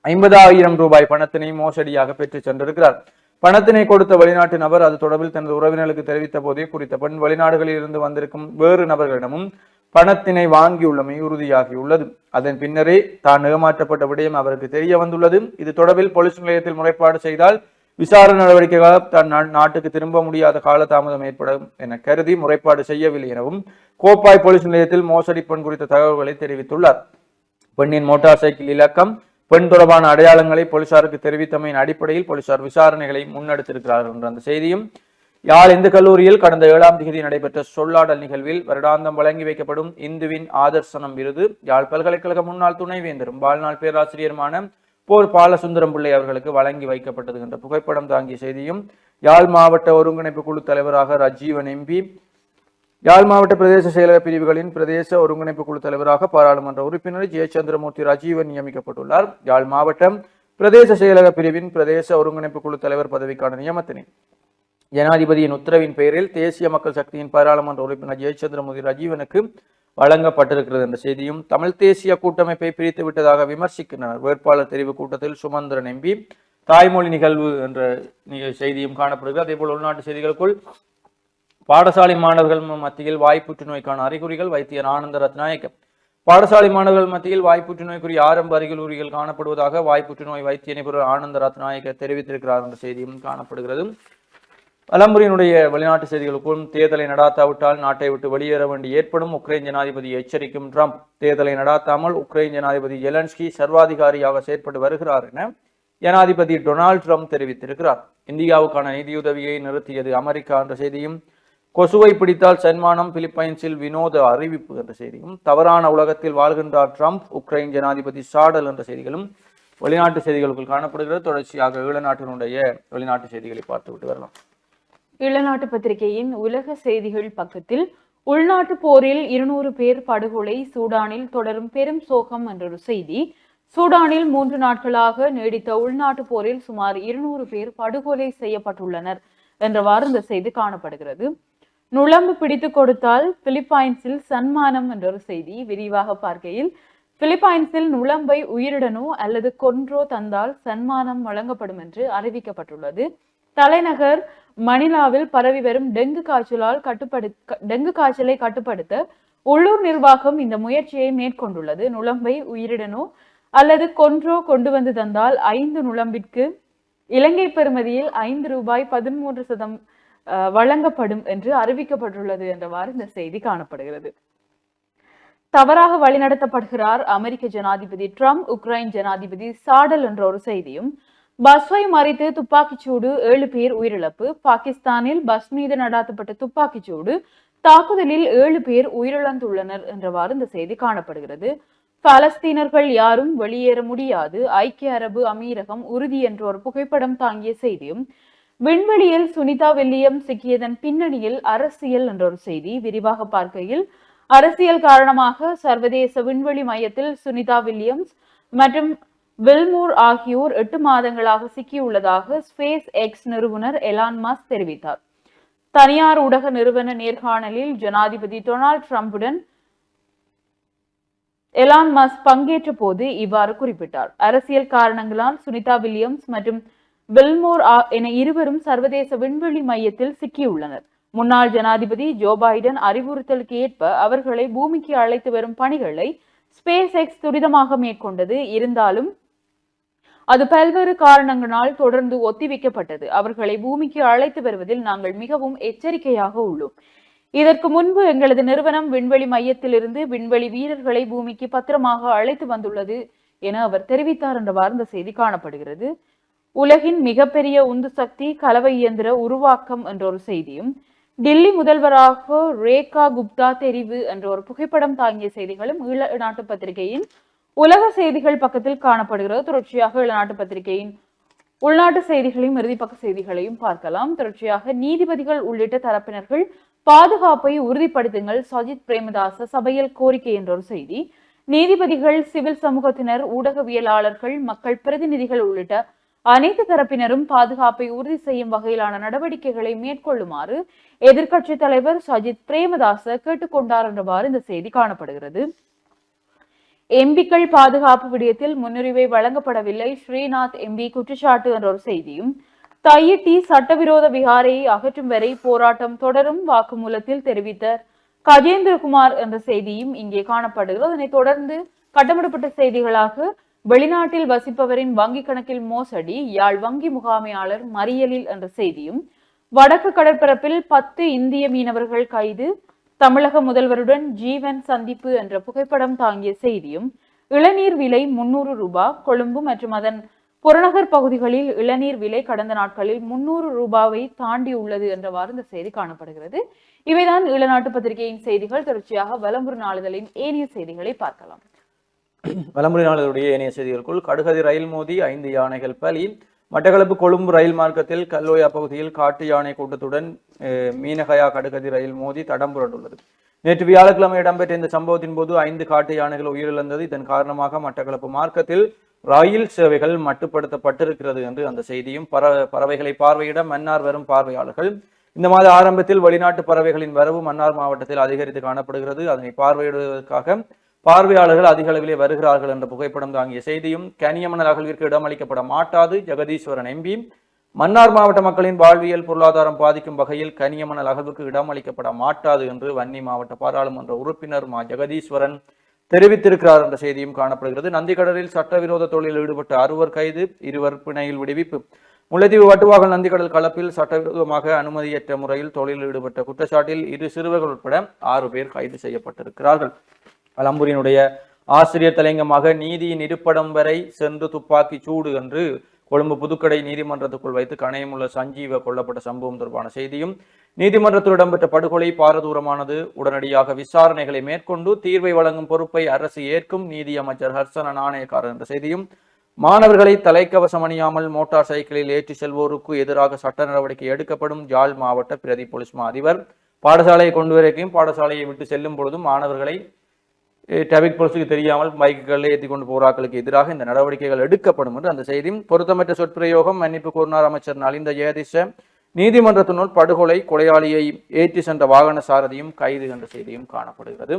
ஐம்பதாயிரம் ரூபாய் பணத்தினை மோசடியாக பெற்று சென்றிருக்கிறார். பணத்தினை கொடுத்த வெளிநாட்டு நபர் அது தொடர்பில் தனது உறவினர்களுக்கு தெரிவித்த போதே குறித்த பெண் வெளிநாடுகளில் இருந்து வந்திருக்கும் வேறு நபர்களிடமும் பணத்தினை வாங்கியுள்ளமை உறுதியாகியுள்ளது. அதன் பின்னரே தான் ஏமாற்றப்பட்ட விடயம் அவருக்கு தெரிய வந்துள்ளது. இது தொடர்பில் போலீஸ் நிலையத்தில் முறைப்பாடு செய்தால் விசாரணை நடவடிக்கைகளால் தன் நாட்டுக்கு திரும்ப முடியாத காலதாமதம் ஏற்படும் என கருதி முறைப்பாடு செய்யவில்லை எனவும் கோப்பாய் போலீஸ் நிலையத்தில் மோசடி பெண் குறித்த தகவல்களை தெரிவித்துள்ளார். பெண்ணின் மோட்டார் சைக்கிள் இலக்கம் பெண் தொடர்பான அடையாளங்களை போலீசாருக்கு தெரிவித்தமையின் அடிப்படையில் போலீசார் விசாரணைகளை முன்னெடுத்திருக்கிறார்கள் என்ற அந்த செய்தியும் யாழ் இந்து கல்லூரியில் கடந்த ஏழாம் தேதி நடைபெற்ற சொல்லாடல் நிகழ்வில் வருடாந்தம் வழங்கி வைக்கப்படும் இந்துவின் ஆதர்சனம் விருது யாழ் பல்கலைக்கழக முன்னாள் துணைவேந்தரும் வாழ்நாள் பேராசிரியருமான போர் பாலசுந்தரம் பிள்ளை அவர்களுக்கு வழங்கி வைக்கப்பட்டது என்ற புகைப்படம் தாங்கிய செய்தியும் யாழ் மாவட்ட ஒருங்கிணைப்பு குழு தலைவராக ரஜீவன் எம்பி யாழ் மாவட்ட பிரதேச செயலக பிரிவுகளின் பிரதேச ஒருங்கிணைப்பு குழு தலைவராக பாராளுமன்ற உறுப்பினர் ஜெயச்சந்திரமூர்த்தி ராஜீவன் நியமிக்கப்பட்டுள்ளார். யாழ் மாவட்டம் பிரதேச செயலக பிரிவின் பிரதேச ஒருங்கிணைப்பு குழு தலைவர் பதவிக்கான நியமத்தினை. ஜனாதிபதியின் உத்தரவின் பெயரில் தேசிய மக்கள் சக்தியின் பாராளுமன்ற உறுப்பினர் ஜெயச்சந்திரமூர்த்தி ராஜீவனுக்கு வழங்கப்பட்டிருக்கிறது என்ற செய்தியும் தமிழ் தேசிய கூட்டமைப்பை பிரித்து விட்டதாக விமர்சிக்கின்றனர். வேட்பாளர் தெரிவு கூட்டத்தில் சுமந்திரன் எம்பி தாய்மொழி நிகழ்வு என்ற செய்தியும் காணப்படுகிறது. அதேபோல் உள்நாட்டு செய்திகளுக்குள் பாடசாலை மாணவர்கள் மத்தியில் வாய்ப்புற்று நோய்க்கான அறிகுறிகள் வைத்தியர் ஆனந்த ரத்நாயக்க பாடசாலை மாணவர்கள் மத்தியில் வாய்ப்புற்று நோய்க்குரிய ஆரம்ப அறிகுறிகள் காணப்படுவதாக வாய்ப்புற்று நோய் வைத்திய நிபுணர் ஆனந்த ரத்நாயக்க தெரிவித்திருக்கிறார் என்ற செய்தியும் காணப்படுகிறது. பலம்புரியினுடைய வெளிநாட்டு செய்திகளுக்கும் தேர்தலை நடாத்தாவிட்டால் நாட்டை விட்டு வெளியேற வேண்டி ஏற்படும் உக்ரைன் ஜனாதிபதி எச்சரிக்கும் ட்ரம்ப். தேர்தலை நடாத்தாமல் உக்ரைன் ஜனாதிபதி ஜெலன்ஸ்கி சர்வாதிகாரியாக செயற்பட்டு வருகிறார் என ஜனாதிபதி டொனால்ட் ட்ரம்ப் தெரிவித்திருக்கிறார். இந்தியாவுக்கான நிதியுதவியை நிறுத்தியது அமெரிக்கா என்ற செய்தியும் கொசுவை பிடித்தால் சன்மானம் பிலிப்பைன்ஸில் வினோத அறிவிப்பு என்ற செய்தியும் தவறான உலகத்தில் வாழ்கின்றார் ட்ரம்ப் உக்ரைன் ஜனாதிபதி சாடல் என்ற செய்திகளும் வெளிநாட்டு செய்திகளுக்குள் காணப்படுகிறது. தொடர்ச்சியாக ஈழநாட்டினுடைய வெளிநாட்டு செய்திகளை பார்த்துவிட்டு வரலாம். இளநாட்டு பத்திரிகையின் உலக செய்திகள் பக்கத்தில் உள்நாட்டு போரில் இருநூறு பேர் படுகொலை சூடானில் தொடரும் பெரும் சோகம் என்றொரு செய்தி சூடானில் மூன்று நாட்களாக நீடித்த உள்நாட்டு போரில் சுமார் இருநூறு பேர் படுகொலை செய்யப்பட்டுள்ளனர் என்றவாறு இந்த செய்தி காணப்படுகிறது. நுழம்பு பிடித்து கொடுத்தால் பிலிப்பைன்ஸில் சன்மானம் என்றொரு செய்தி விரிவாக பார்க்கையில் பிலிப்பைன்ஸில் நுழம்பை உயிருடனோ அல்லது கொன்றோ தந்தால் சன்மானம் வழங்கப்படும் என்று அறிவிக்கப்பட்டுள்ளது. தலைநகர் மணிலாவில் பரவி வரும் டெங்கு காய்ச்சலால் கட்டுப்படு டெங்கு காய்ச்சலை கட்டுப்படுத்த உள்ளூர் நிர்வாகம் இந்த முயற்சியை மேற்கொண்டுள்ளது. நுழம்பை உயிருடனோ அல்லது கொன்றோ கொண்டு வந்து தந்தால் ஐந்து நுழம்பிற்கு இலங்கை பெறுமதியில் ஐந்து ரூபாய் பதிமூன்று சதம் அஹ், வழங்கப்படும் என்று அறிவிக்கப்பட்டுள்ளது என்றவாறு இந்த செய்தி காணப்படுகிறது. தவறாக வழிநடத்தப்படுகிறார் அமெரிக்க ஜனாதிபதி ட்ரம்ப் உக்ரைன் ஜனாதிபதி சாடல் என்ற ஒரு செய்தியும் பஸ்வை மறித்து துப்பாக்கிச்சூடு ஏழு பேர் உயிரிழப்பு. பாகிஸ்தானில் பஸ் மீது நடாத்தப்பட்ட துப்பாக்கிச்சூடு தாக்குதலில் ஏழு பேர் உயிரிழந்துள்ளனர் என்றவாறு இந்த செய்தி காணப்படுகிறது. பாலஸ்தீனர்கள் யாரும் வெளியேற முடியாது. ஐக்கிய அரபு அமீரகம் உறுதி என்ற ஒரு புகைப்படம் தாங்கிய செய்தியும் விண்வெளியில் சுனிதா வில்லியம் சிக்கியதன் பின்னணியில் அரசியல் என்ற ஒரு செய்தி விரிவாக பார்க்கையில் அரசியல் காரணமாக சர்வதேச விண்வெளி மையத்தில் சுனிதா வில்லியம்ஸ் மற்றும் வில்மூர் ஆகியோர் எட்டு மாதங்களாக சிக்கியுள்ளதாக ஸ்பேஸ் எக்ஸ் நிறுவனர் எலான் மாஸ் தெரிவித்தார். தனியார் ஊடக நிறுவன நேர்காணலில் ஜனாதிபதி டொனால்ட் ட்ரம்புடன் எலான் மாஸ் பங்கேற்ற போது இவ்வாறு குறிப்பிட்டார். அரசியல் காரணங்களால் சுனிதா வில்லியம்ஸ் மற்றும் வில்மோர் என இருவரும் சர்வதேச விண்வெளி மையத்தில் சிக்கியுள்ளனர். முன்னாள் ஜனாதிபதி ஜோ பைடன் அறிவுறுத்தலுக்கு ஏற்ப அவர்களை பூமிக்கு அழைத்து வரும் பணிகளை ஸ்பேஸ் எக்ஸ் துரிதமாக மேற்கொண்டது. இருந்தாலும் அது பல்வேறு காரணங்களால் தொடர்ந்து ஒத்திவைக்கப்பட்டது. அவர்களை பூமிக்கு அழைத்து வருவதில் நாங்கள் மிகவும் எச்சரிக்கையாக உள்ளோம். இதற்கு முன்பு எங்களது நிறுவனம் விண்வெளி மையத்திலிருந்து விண்வெளி வீரர்களை பூமிக்கு பத்திரமாக அழைத்து வந்துள்ளது என அவர் தெரிவித்தார் என்ற வார்ந்த செய்தி காணப்படுகிறது. உலகின் மிகப்பெரிய உந்து சக்தி கலவை இயந்திர உருவாக்கம் என்ற ஒரு செய்தியும் டில்லி முதல்வராக ரேகா குப்தா தெரிவு என்ற ஒரு புகைப்படம் தாங்கிய செய்திகளும் ஈழ நாட்டு பத்திரிகையின் உலக செய்திகள் பக்கத்தில் காணப்படுகிறது. தொடர்ச்சியாக வெளிநாட்டு பத்திரிகையின் உள்நாட்டு செய்திகளையும் இறுதிப்பக்க செய்திகளையும் பார்க்கலாம். தொடர்ச்சியாக நீதிபதிகள் உள்ளிட்ட தரப்பினர்கள் பாதுகாப்பை உறுதிப்படுத்துங்கள். சஜித் பிரேமதாச சபையில் கோரிக்கை என்ற ஒரு செய்தி. நீதிபதிகள் சிவில் சமூகத்தினர் ஊடகவியலாளர்கள் மக்கள் பிரதிநிதிகள் உள்ளிட்ட அனைத்து தரப்பினரும் பாதுகாப்பை உறுதி செய்யும் வகையிலான நடவடிக்கைகளை மேற்கொள்ளுமாறு எதிர்க்கட்சித் தலைவர் சஜித் பிரேமதாச கேட்டுக்கொண்டார் என்றவாறு இந்த செய்தி காணப்படுகிறது. எம்பிக்கள் பாதுகாப்பு விடயத்தில் முன்னுரிமை வழங்கப்படவில்லை. ஸ்ரீநாத் எம்பி குற்றச்சாட்டு என்ற ஒரு செய்தியும் தையிட்டி சட்டவிரோத விகாரையை அகற்றும் வரை போராட்டம் தொடரும் வாக்குமூலத்தில் தெரிவித்த கஜேந்திரகுமார் என்ற செய்தியும் இங்கே காணப்படுகிறது. அதனைத் தொடர்ந்து கட்டமிடப்பட்ட செய்திகளாக வெளிநாட்டில் வசிப்பவரின் வங்கி கணக்கில் மோசடி யாழ் வங்கி முகாமையாளர் மறியலில் என்ற செய்தியும் வடக்கு கடற்பரப்பில் பத்து இந்திய மீனவர்கள் கைது தமிழக முதல்வருடன் ஜீவன் சந்திப்பு என்ற புகைப்படம் தாங்கிய செய்தியும் இளநீர் விலை முன்னூறு ரூபாய் கொழும்பு மற்றும் அதன் புறநகர் பகுதிகளில் இளநீர் விலை கடந்த நாட்களில் முன்னூறு ரூபாவை தாண்டி உள்ளது என்றவாறு இந்த செய்தி காணப்படுகிறது. இவைதான் இளநாட்டு பத்திரிகையின் செய்திகள். தொடர்ச்சியாக வலம்புரி நாளிதழின் ஏனைய செய்திகளை பார்க்கலாம். வலம்புரி நாளிதழுடைய ஏனைய செய்திகளுக்குள் கடுகதி ரயில் மோதி ஐந்து யானைகள் பலி மட்டக்களப்பு கொழும்பு ரயில் மார்க்கத்தில் கல்லோயா பகுதியில் காட்டு யானை கூட்டத்துடன் மீனகயா கடுகதி ரயில் மோதி தடம் புரண்டுள்ளது. நேற்று வியாழக்கிழமை இடம்பெற்ற இந்த சம்பவத்தின் போது ஐந்து காட்டு யானைகள் உயிரிழந்தது. இதன் காரணமாக மட்டக்களப்பு மார்க்கத்தில் ரயில் சேவைகள் மட்டுப்படுத்தப்பட்டிருக்கிறது என்று அந்த செய்தியும் பற பறவைகளை பார்வையிட மன்னார் வரும் பார்வையாளர்கள். இந்த மாத ஆரம்பத்தில் வெளிநாட்டு பறவைகளின் வரவு மன்னார் மாவட்டத்தில் அதிகரித்து காணப்படுகிறது. அதனை பார்வையிடுவதற்காக பார்வையாளர்கள் அதிக அளவிலே வருகிறார்கள் என்ற புகைப்படம் தாங்கிய செய்தியும் கனியமணல் அகழ்விற்கு இடமளிக்கப்பட மாட்டாது. ஜெகதீஸ்வரன் எம்பி. மன்னார் மாவட்ட மக்களின் வாழ்வியல் பொருளாதாரம் பாதிக்கும் வகையில் கனியமணல் அகழ்வுக்கு இடமளிக்கப்பட மாட்டாது என்று வன்னி மாவட்ட பாராளுமன்ற உறுப்பினர் மா. ஜெகதீஸ்வரன் தெரிவித்திருக்கிறார் என்ற செய்தியும் காணப்படுகிறது. நந்திக்கடலில் சட்டவிரோத தொழிலில் ஈடுபட்ட அறுவர் கைது இருவர் பிணையில் விடுவிப்பு. முல்லைத்தீவு வட்டுவாகல் நந்திக்கடல் கலப்பில் சட்டவிரோதமாக அனுமதியற்ற முறையில் தொழிலில் ஈடுபட்ட குற்றச்சாட்டில் இரு சிறுவர்கள் உட்பட ஆறு பேர் கைது செய்யப்பட்டிருக்கிறார்கள். அலம்புரியனுடைய ஆசிரியர் தலையங்கமாக நீதியின் இருப்படம் வரை சென்று துப்பாக்கி சூடு என்று கொழும்பு புதுக்கடை நீதிமன்றத்துக்குள் வைத்து கணையமுள்ள சஞ்சீவ கொல்லப்பட்ட சம்பவம் தொடர்பான செய்தியும் நீதிமன்றத்தில் இடம்பெற்ற படுகொலை பாரதூரமானது உடனடியாக விசாரணைகளை மேற்கொண்டு தீர்வை வழங்கும் பொறுப்பை அரசு ஏற்கும் நீதி அமைச்சர் ஹர்சன நாணயக்காரர் என்ற செய்தியும் மாணவர்களை தலைக்கவசம் அணியாமல் மோட்டார் சைக்கிளில் ஏற்றி செல்வோருக்கு எதிராக சட்ட நடவடிக்கை எடுக்கப்படும் ஜாழ் மாவட்ட பிரதி போலீஸ் மா அதிபர். பாடசாலையை கொண்டு வரைக்கும் பாடசாலையை விட்டு செல்லும் பொழுதும் மாணவர்களை டிராபிக் போலீஸுக்கு தெரியாமல் பைக்குகளில் ஏற்றி கொண்டு போராக்களுக்கு எதிராக இந்த நடவடிக்கைகள் எடுக்கப்படும் என்று அந்த செய்தியும் பொருத்தமற்ற சொற்பிரயோகம் மன்னிப்பு கூறினார் அமைச்சர் நலிந்த ஜெயதிஷ நீதிமன்றத்தினுள் படுகொலை கொலையாளியை ஏற்றி சென்ற வாகன சாரதியும் கைது என்ற செய்தியும் காணப்படுகிறது.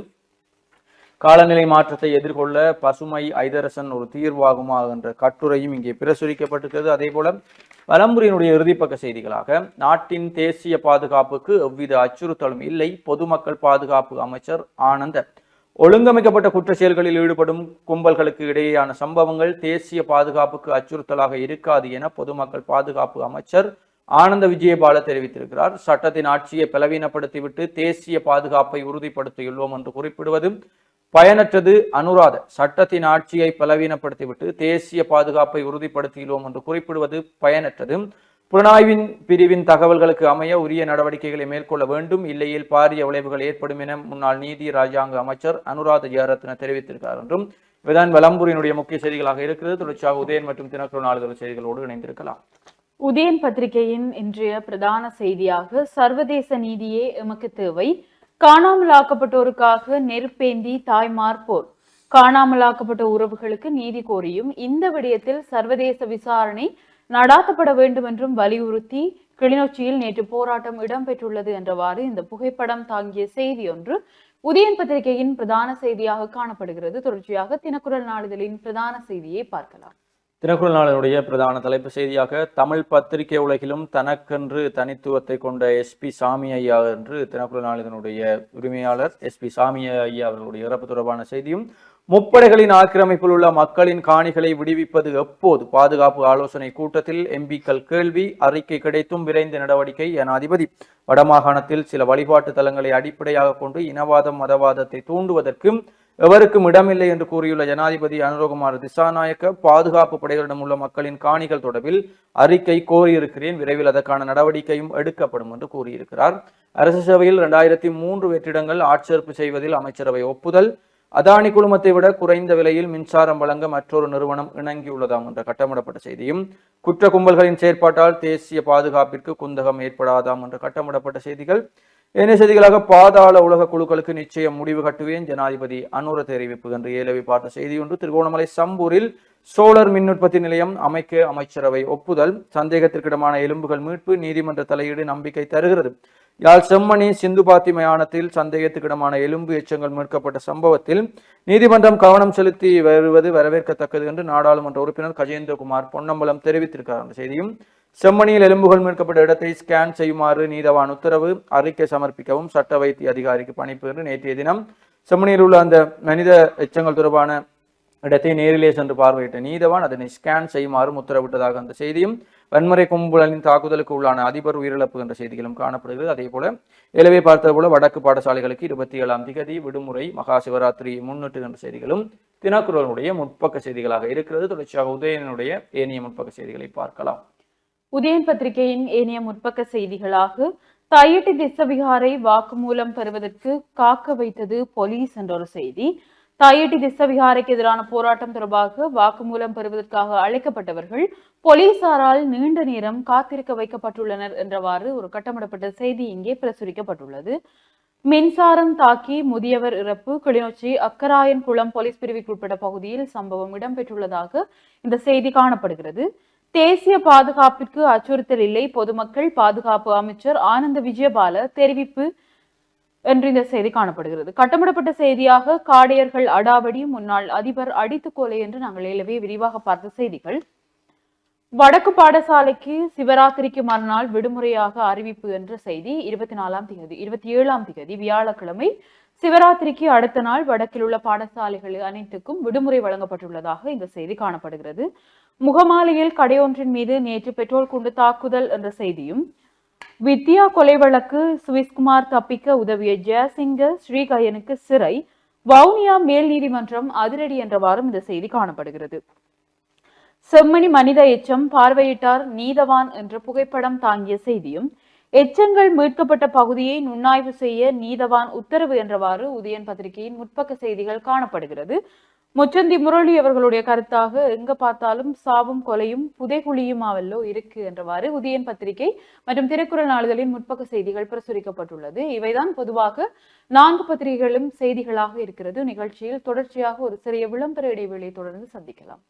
காலநிலை மாற்றத்தை எதிர்கொள்ள பசுமை ஐதரசன் ஒரு தீர்வாகுமா என்ற கட்டுரையும் இங்கே பிரசுரிக்கப்பட்டிருக்கிறது. அதே போல வலம்புரியினுடைய இறுதிப்பக்க செய்திகளாக நாட்டின் தேசிய பாதுகாப்புக்கு எவ்வித அச்சுறுத்தலும் இல்லை பொதுமக்கள் பாதுகாப்பு அமைச்சர் ஆனந்த. ஒழுங்கமைக்கப்பட்ட குற்ற செயல்களில் ஈடுபடும் கும்பல்களுக்கு இடையேயான சம்பவங்கள் தேசிய பாதுகாப்புக்கு அச்சுறுத்தலாக இருக்காது என பொதுமக்கள் பாதுகாப்பு அமைச்சர் ஆனந்த விஜயபால தெரிவித்திருக்கிறார். சட்டத்தின் ஆட்சியை பலவீனப்படுத்திவிட்டு தேசிய பாதுகாப்பை உறுதிப்படுத்தியுள்ளோம் என்று குறிப்பிடுவதும் பயனற்றது அனுராத. சட்டத்தின் ஆட்சியை பலவீனப்படுத்திவிட்டு தேசிய பாதுகாப்பை உறுதிப்படுத்தியுள்ளோம் என்று குறிப்பிடுவது பயனற்றதும் புலனாய்வின் பிரிவின் தகவல்களுக்கு அமைய உரிய நடவடிக்கைகளை மேற்கொள்ள வேண்டும். இல்லையில் பாரிய விளைவுகள் ஏற்படும் என முன்னாள் நீதி ராஜாங்க அமைச்சர் அனுராத ஜெயரத்ன தெரிவித்திருக்கிறார் என்றும் இதுதான் வலம்புரியினுடைய முக்கிய செய்திகளாக இருக்கிறது. தொடர்ச்சியாக உதயன் மற்றும் தினக்குழு நாளிதழ் செய்திகளோடு இணைந்திருக்கலாம். உதயன் பத்திரிகையின் இன்றைய பிரதான செய்தியாக சர்வதேச நீதியே எமக்கு தேவை. காணாமலாக்கப்பட்டோருக்காக நெருப்பேந்தி தாய்மார் போர். காணாமலாக்கப்பட்ட உறவுகளுக்கு நீதி கோரியும் இந்த விடயத்தில் சர்வதேச விசாரணை நடாத்தப்பட வேண்டும் என்றும் வலியுறுத்தி கிளிநொச்சியில் நேற்று போராட்டம் இடம்பெற்றுள்ளது என்றவாறு இந்த புகைப்படம் தாங்கிய செய்தி ஒன்று உதயன் பத்திரிகையின் பிரதான செய்தியாக காணப்படுகிறது. தொடர்ச்சியாக தினக்குரல் நாளிதழின் பிரதான செய்தியை பார்க்கலாம். தினக்குரல் நாளினுடைய பிரதான தலைப்பு செய்தியாக தமிழ் பத்திரிகை உலகிலும் தனக்கென்று தனித்துவத்தை கொண்ட எஸ்பி சாமி ஐயா என்று தினக்குரல் நாளிதனுடைய உரிமையாளர் எஸ்பி சாமி ஐயா அவர்களுடைய இறப்பு தொடர்பான செய்தியும் முப்படைகளின் ஆக்கிரமிப்பில் உள்ள மக்களின் காணிகளை விடுவிப்பது எப்போது? பாதுகாப்பு ஆலோசனை கூட்டத்தில் எம்பிக்கள் கேள்வி அறிக்கை கிடைத்தும் விரைந்த நடவடிக்கை ஜனாதிபதி வடமாகாணத்தில் சில வழிபாட்டு தலங்களை அடிப்படையாக கொண்டு இனவாதம் மதவாதத்தை தூண்டுவதற்கும் எவருக்கும் இடமில்லை என்று கூறியுள்ள ஜனாதிபதி அனுரகுமார் திசாநாயக்க பாதுகாப்பு படைகளிடம் உள்ள மக்களின் காணிகள் தொடர்பில் அறிக்கை கோரியிருக்கிறேன். விரைவில் அதற்கான நடவடிக்கையும் எடுக்கப்படும் என்று கூறியிருக்கிறார். அரசு சபையில் இரண்டாயிரத்தி மூன்று வெற்றிடங்கள் ஆட்சேர்ப்பு செய்வதில் அமைச்சரவை ஒப்புதல். அதானி குழுமத்தை விட குறைந்த விலையில் மின்சாரம் வழங்க மற்றொரு நிறுவனம் இணங்கியுள்ளதாம் என்ற கட்டமிடப்பட்ட செய்தியும் குற்ற கும்பல்களின் செயற்பாட்டால் தேசிய பாதுகாப்பிற்கு குந்தகம் ஏற்படாதாம் என்ற கட்டமிடப்பட்ட செய்திகள். ஏனைய செய்திகளாக பாதாள உலக குழுக்களுக்கு நிச்சயம் முடிவு கட்டுவேன். ஜனாதிபதி அனுர தெரிவிப்பு என்று ஏலவி பார்த்த செய்தி ஒன்று திருகோணமலை சம்பூரில் சோழர் மின் உற்பத்தி நிலையம் அமைக்க அமைச்சரவை ஒப்புதல். சந்தேகத்திற்கிடமான எலும்புகள் மீட்பு நீதிமன்ற தலையீடு நம்பிக்கை தருகிறது. யாழ் செம்மணி சிந்துபாத்தி மயானத்தில் சந்தேகத்துக்கிடமான எலும்பு எச்சங்கள் மீட்கப்பட்ட சம்பவத்தில் நீதிமன்றம் கவனம் செலுத்தி வருவது வரவேற்கத்தக்கது என்று நாடாளுமன்ற உறுப்பினர் கஜேந்திரகுமார் பொன்னம்பலம் தெரிவித்திருக்கிறார். அந்த செய்தியும் செம்மணியில் எலும்புகள் மீட்கப்பட்ட இடத்தை ஸ்கேன் செய்யுமாறு நீதவான் உத்தரவு அறிக்கை சமர்ப்பிக்கவும் சட்ட வைத்திய அதிகாரிக்கு பணிப்பு என்று நேற்றைய தினம் செம்மணியில் உள்ள அந்த மனித எச்சங்கள் தொடர்பான இடத்தை நேரிலே சென்று பார்வையிட்ட நீதவான் அதனை ஸ்கேன் செய்யுமாறும் உத்தரவிட்டதாக அந்த செய்தியும் வன்முறை கும்பலின் தாக்குதலுக்கு உள்ளான அதிபர் உயிரிழப்பு என்ற செய்திகளும் காணப்படுகிறது. அதே போல ஏலவே பார்த்தது போல வடக்கு பாடசாலைகளுக்கு இருபத்தி ஏழாம் திகதி விடுமுறை மகா சிவராத்திரி முன்னிட்டு என்ற செய்திகளும் தினக்குரலுடைய முற்பக்க செய்திகளாக இருக்கிறது. தொடர்ச்சியாக உதயனுடைய ஏனைய முற்பக்க செய்திகளை பார்க்கலாம். உதயன் பத்திரிகையின் ஏனைய முற்பக்க செய்திகளாக தையிட்டி திசவிகாரை வாக்குமூலம் பெறுவதற்கு காக்க வைத்தது போலீஸ் என்ற ஒரு செய்தி தாயேட்டி திசவிகாரைக்கு எதிரான போராட்டம் தொடர்பாக வாக்குமூலம் பெறுவதற்காக அழைக்கப்பட்டவர்கள் போலீசாரால் நீண்ட நேரம் காத்திருக்க வைக்கப்பட்டுள்ளனர் என்றவாறு ஒரு கட்டமிடப்பட்ட செய்தி இங்கே பிரசுரிக்கப்பட்டுள்ளது. மின்சாரம் தாக்கி முதியவர் இறப்பு கிளிநொச்சி அக்கராயன் குளம் போலீஸ் பிரிவுக்குட்பட்ட பகுதியில் சம்பவம் இடம்பெற்றுள்ளதாக இந்த செய்தி காணப்படுகிறது. தேசிய பாதுகாப்பிற்கு அச்சுறுத்தல் இல்லை. பொதுமக்கள் பாதுகாப்பு அமைச்சர் ஆனந்த விஜயபால தெரிவிப்பு என்று இந்த செய்தி காணப்படுகிறது. கட்டமிடப்பட்ட செய்தியாக காடையர்கள் அடாவடி முன்னாள் அதிபர் அடித்து கொலை என்று நாங்கள் எழுவே விரிவாக பார்த்த செய்திகள். வடக்கு பாடசாலைக்கு சிவராத்திரிக்கு மறுநாள் விடுமுறையாக அறிவிப்பு என்ற செய்தி இருபத்தி நாலாம் தேதி இருபத்தி ஏழாம் தேதி வியாழக்கிழமை சிவராத்திரிக்கு அடுத்த நாள் வடக்கில் உள்ள பாடசாலைகள் அனைத்துக்கும் விடுமுறை வழங்கப்பட்டுள்ளதாக இந்த செய்தி காணப்படுகிறது. முகமாலையில் கடையொன்றின் மீது நேற்று பெட்ரோல் குண்டு தாக்குதல் என்ற செய்தியும் வித்யா கொலை வழக்கு சுவிஸ்குமார் தப்பிக்க உதவிய ஜெயசிங்க ஸ்ரீகயனுக்கு சிறை. வவுனியா மேல் நீதிமன்றம் அதிரடி என்றவாறும் இந்த செய்தி காணப்படுகிறது. செம்மணி மனித எச்சம் பார்வையிட்டார் நீதவான் என்ற புகைப்படம் தாங்கிய செய்தியும் எச்சங்கள் மீட்கப்பட்ட பகுதியை நுண்ணாய்வு செய்ய நீதவான் உத்தரவு என்றவாறு உதயன் பத்திரிகையின் முற்பக்க செய்திகள் காணப்படுகிறது. முச்சந்தி முரளி அவர்களுடைய கருத்தாக எங்க பார்த்தாலும் சாவும் கொலையும் புதைகுழியுமாவல்லோ இருக்கு என்றவாறு உதயன் பத்திரிகை மற்றும் திருக்குறள் நாளிதழின் முற்பக்க செய்திகள் பிரசுரிக்கப்பட்டுள்ளது. இவைதான் பொதுவாக நான்கு பத்திரிகைகளும் செய்திகளாக இருக்கிறது. நிகழ்ச்சியில் தொடர்ச்சியாக ஒரு சிறிய விளம்பர இடைவெளியை தொடர்ந்து சந்திக்கலாம்.